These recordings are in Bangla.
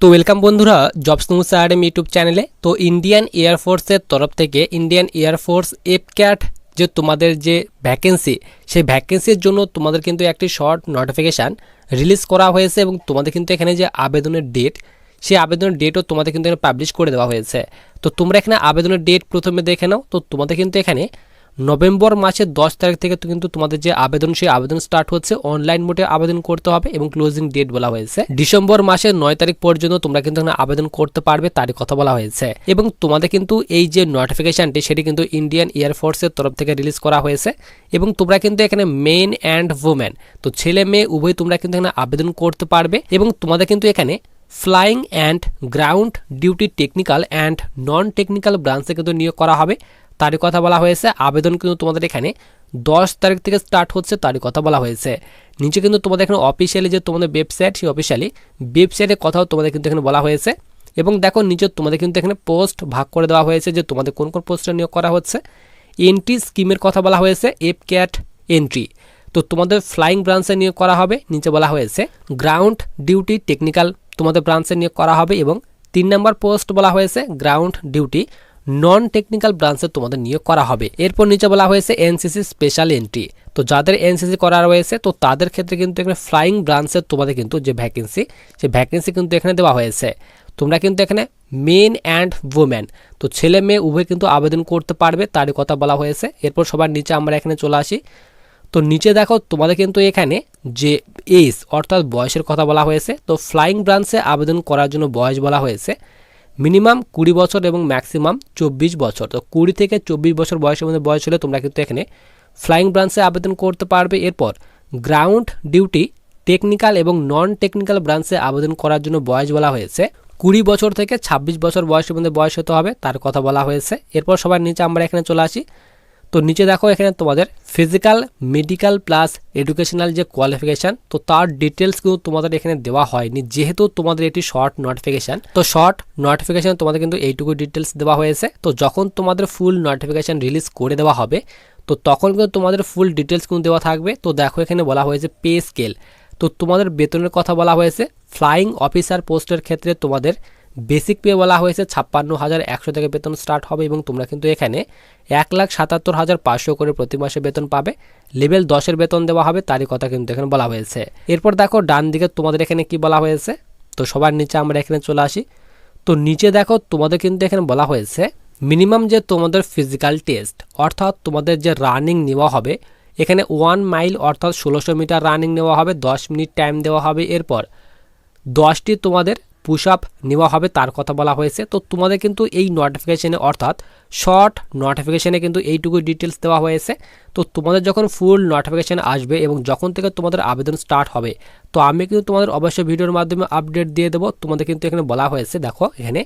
তো ওয়েলকাম বন্ধুরা জবস নিউজ আরএম ইউটিউব চ্যানেলে তো ইন্ডিয়ান এয়ারফোর্সের তরফ থেকে ইন্ডিয়ান এয়ারফোর্স এফ ক্যাট যে তোমাদের যে ভ্যাকেন্সি সেই ভ্যাকেন্সির জন্য তোমাদের কিন্তু একটি শর্ট নোটিফিকেশান রিলিজ করা হয়েছে এবং তোমাদের কিন্তু এখানে যে আবেদনের ডেট সেই আবেদনের ডেটও তোমাদের কিন্তু এখানে পাবলিশ করে দেওয়া হয়েছে। তো তোমরা এখানে আবেদনের ডেট প্রথমে দেখে নাও। তো তোমাদের কিন্তু এখানে নভেম্বর মাসের দশ তারিখ থেকে কিন্তু তোমাদের যে আবেদন, সেই আবেদন স্টার্ট হচ্ছে। অনলাইন মোডে আবেদন করতে হবে এবং ক্লোজিং ডেট বলা হয়েছে। ডিসেম্বর মাসের নয় তারিখ পর্যন্ত তোমরা কিন্তু আবেদন করতে পারবে, তারই কথা বলা হয়েছে। এবং তোমাদের কিন্তু এই যে নোটিফিকেশনটি সেটি কিন্তু ইন্ডিয়ান এয়ারফোর্সের তরফ থেকে রিলিজ করা হয়েছে। এবং তোমরা কিন্তু এখানে মেন অ্যান্ড ওমেন তো ছেলে, মেয়ে, উভয় তোমরা কিন্তু এখানে আবেদন করতে পারবে। এবং তোমাদের কিন্তু এখানে flying and ground duty technical and non technical ব্রাঞ্চে কিন্তু নিয়োগ করা হবে। তারই কথা বলা হয়েছে। আবেদন কিন্তু তোমাদের এখানে দশ তারিখ থেকে স্টার্ট হচ্ছে তারই কথা বলা হয়েছে। নিচে কিন্তু তোমাদের এখানে অফিসিয়ালি যে তোমাদের ওয়েবসাইট সেই অফিসিয়ালি ওয়েবসাইটের কথাও তোমাদের কিন্তু এখানে বলা হয়েছে। এবং দেখো, নিচে তোমাদের কিন্তু এখানে পোস্ট ভাগ করে দেওয়া হয়েছে যে তোমাদের কোন কোন পোস্টে নিয়োগ করা হচ্ছে। এন্ট্রি স্কিমের কথা বলা হয়েছে এফ ক্যাট এন্ট্রি তো তোমাদের ফ্লাইং ব্রাঞ্চে নিয়োগ করা হবে, নিচে বলা হয়েছে। গ্রাউন্ড ডিউটি টেকনিক্যাল তোমাদের ব্রাঞ্চে নিয়োগ করা হবে এবং তিন নম্বর পোস্ট বলা হয়েছে গ্রাউন্ড ডিউটি নন টেকনিক্যাল ব্রাঞ্চে তোমাদের নিয়োগ করা হবে। এরপর নিচে বলা হয়েছে এনসিসি স্পেশাল এন্ট্রি তো যাদের এনসিসি করা রয়েছে, তো তাদের ক্ষেত্রে কিন্তু এখানে ফ্লাইং ব্রাঞ্চের তোমাদের কিন্তু যে ভ্যাকেন্সি সেই ভ্যাকেন্সি কিন্তু এখানে দেওয়া হয়েছে। তোমরা কিন্তু এখানে মেন অ্যান্ড ওমেন তো ছেলে মেয়ে উভয় কিন্তু আবেদন করতে পারবে, তারই কথা বলা হয়েছে। এরপর সবার নিচে আমরা এখানে চলে আসি। তো নিচে দেখো, তোমাদের কিন্তু এখানে যে এজ অর্থাৎ বয়সের কথা বলা হয়েছে, তো ফ্লাইং ব্রাঞ্চে আবেদন করার জন্য বয়স বলা হয়েছে। মিনিমাম কুড়ি বছর এবং ম্যাক্সিমাম চব্বিশ বছর। তো কুড়ি থেকে চব্বিশ বছর বয়সের মধ্যে বয়স হলে তোমরা কিন্তু এখানে ফ্লাইং ব্রাঞ্চে আবেদন করতে পারবে। এরপর গ্রাউন্ড ডিউটি টেকনিক্যাল এবং নন টেকনিক্যাল ব্রাঞ্চে আবেদন করার জন্য বয়স বলা হয়েছে। কুড়ি বছর থেকে ছাব্বিশ বছর বয়সের মধ্যে বয়স হতে হবে, তার কথা বলা হয়েছে। এরপর সবার নিচে আমরা এখানে চলে আসি। তো নিচে দেখো এখানে তোমাদের ফিজিক্যাল মেডিকেল প্লাস এডুকেশনাল যে কোয়ালিফিকেশান তো তার ডিটেলস কিন্তু তোমাদের এখানে দেওয়া হয়নি। যেহেতু তোমাদের এটি শর্ট নোটিফিকেশান তো শর্ট নোটিফিকেশান তোমাদের কিন্তু এইটুকু ডিটেলস দেওয়া হয়েছে। তো যখন তোমাদের ফুল নোটিফিকেশান রিলিজ করে দেওয়া হবে, তো তখন কিন্তু তোমাদের ফুল ডিটেলস কিন্তু দেওয়া থাকবে। তো দেখো এখানে বলা হয়েছে পে স্কেল তো তোমাদের বেতনের কথা বলা হয়েছে। ফ্লাইং অফিসার পোস্টের ক্ষেত্রে তোমাদের বেসিক পে বলা হয়েছে ছাপ্পান্ন হাজার একশো থেকে বেতন স্টার্ট হবে এবং তোমরা কিন্তু এখানে এক লাখ সাতাত্তর হাজার পাঁচশো করে প্রতি মাসে বেতন পাবে। লেভেল দশের বেতন দেওয়া হবে, তারই কথা কিন্তু এখানে বলা হয়েছে। এরপর দেখো, ডান দিকে তোমাদের এখানে কি বলা হয়েছে? তো সবার নিচে আমরা এখানে চলে আসি। তো নিচে দেখো, তোমাদের কিন্তু এখানে বলা হয়েছে, মিনিমাম যে তোমাদের ফিজিক্যাল টেস্ট, অর্থাৎ তোমাদের যে রানিং নেওয়া হবে, এখানে ওয়ান মাইল অর্থাৎ ষোলোশো মিটার রানিং নেওয়া হবে, দশ মিনিট টাইম দেওয়া হবে। এরপর দশটি তোমাদের পুশ আপ নেওয়া হবে, তার কথা বলা হয়েছে। তো তোমাদের কিন্তু এই নোটিফিকেশানে অর্থাৎ শর্ট নোটিফিকেশানে কিন্তু এইটুকু ডিটেলস দেওয়া হয়েছে। তো তোমাদের যখন ফুল নোটিফিকেশান আসবে এবং যখন থেকে তোমাদের আবেদন স্টার্ট হবে, তো আমি কিন্তু তোমাদের অবশ্যই ভিডিওর মাধ্যমে আপডেট দিয়ে দেবো। তোমাদের কিন্তু এখানে বলা হয়েছে, দেখো এখানে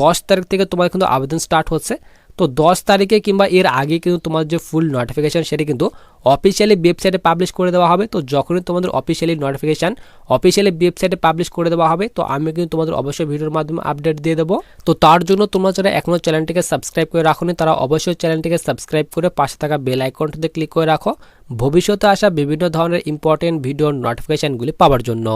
দশ তারিখ থেকে তোমাদের কিন্তু আবেদন স্টার্ট হচ্ছে। তো দশ তারিখে কিংবা এর আগে কিন্তু তোমার যে ফুল নোটিফিকেশান সেটি কিন্তু অফিসিয়ালি ওয়েবসাইটে পাবলিশ করে দেওয়া হবে। তো যখনই তোমাদের অফিসিয়ালি নোটিফিকেশান অফিসিয়ালি ওয়েবসাইটে পাবলিশ করে দেওয়া হবে, তো আমি কিন্তু তোমাদের অবশ্যই ভিডিওর মাধ্যমে আপডেট দিয়ে দেবো। তো তার জন্য তোমরা যারা এখনও চ্যানেলটিকে সাবস্ক্রাইব করে রাখোনি, তারা অবশ্যই চ্যানেলটিকে সাবস্ক্রাইব করে পাশে থাকা বেল আইকনটিতে ক্লিক করে রাখো। ভবিষ্যতে আসা বিভিন্ন ধরনের ইম্পর্টেন্ট ভিডিওর নোটিফিকেশানগুলি পাওয়ার জন্য।